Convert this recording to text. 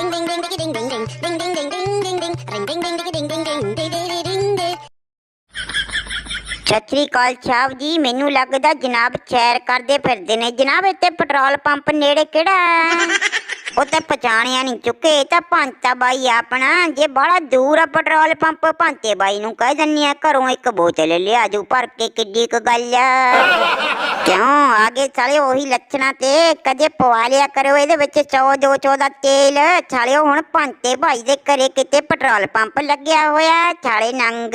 Ding ding ding ding ding ding ding ding ding ding ding ding ring ding ding ding ding ding ding ding ding ding Sat Sri ਅਕਾਲ ਸਾਹਿਬ ਜੀ, ਮੈਨੂੰ ਲੱਗਦਾ ਜਨਾਬ ਚੈਰ ਕਰਦੇ ਫਿਰਦੇ ਨੇ। ਜਨਾਬ, ਇੱਥੇ ਪੈਟਰੋਲ ਪੰਪ ਨੇੜੇ ਕਿਹੜਾ ਉਹ ਤਾਂ ਪਛਾਣਿਆ ਨਹੀਂ ਚੁੱਕੇ, ਇਹ ਤਾਂ ਭਾਂਤਾ ਬਾਈ ਆਪਣਾ। ਜੇ ਬੜਾ ਦੂਰ ਆ ਪੈਟਰੋਲ ਪੰਪ, ਭਾਂਤੇ ਬਾਈ ਨੂੰ ਕਹਿ ਦਿੰਨੀ ਆ, ਘਰੋਂ ਇੱਕ ਬੋਤਲ ਲਿਆ ਜੂ ਭਰ ਕੇ ਕਿੱਡੀ ਕੁ ਗੱਲ ਆ। ਕਿਉਂ? ਆਗੇ ਸਾਲੇ ਉਹੀ ਲੱਛਣਾ ਤੇ ਕਦੇ ਪਵਾ ਲਿਆ ਕਰੋ, ਇਹਦੇ ਵਿੱਚ 100 200 ਦਾ ਤੇਲ। ਛਾਲਿਓ ਹੁਣ ਭਾਂਤੇ ਭਾਈ ਦੇ ਘਰੇ ਕਿਤੇ ਪੈਟਰੋਲ ਪੰਪ ਲੱਗਿਆ ਹੋਇਆ ਛਾਲੇ ਨੰਗ।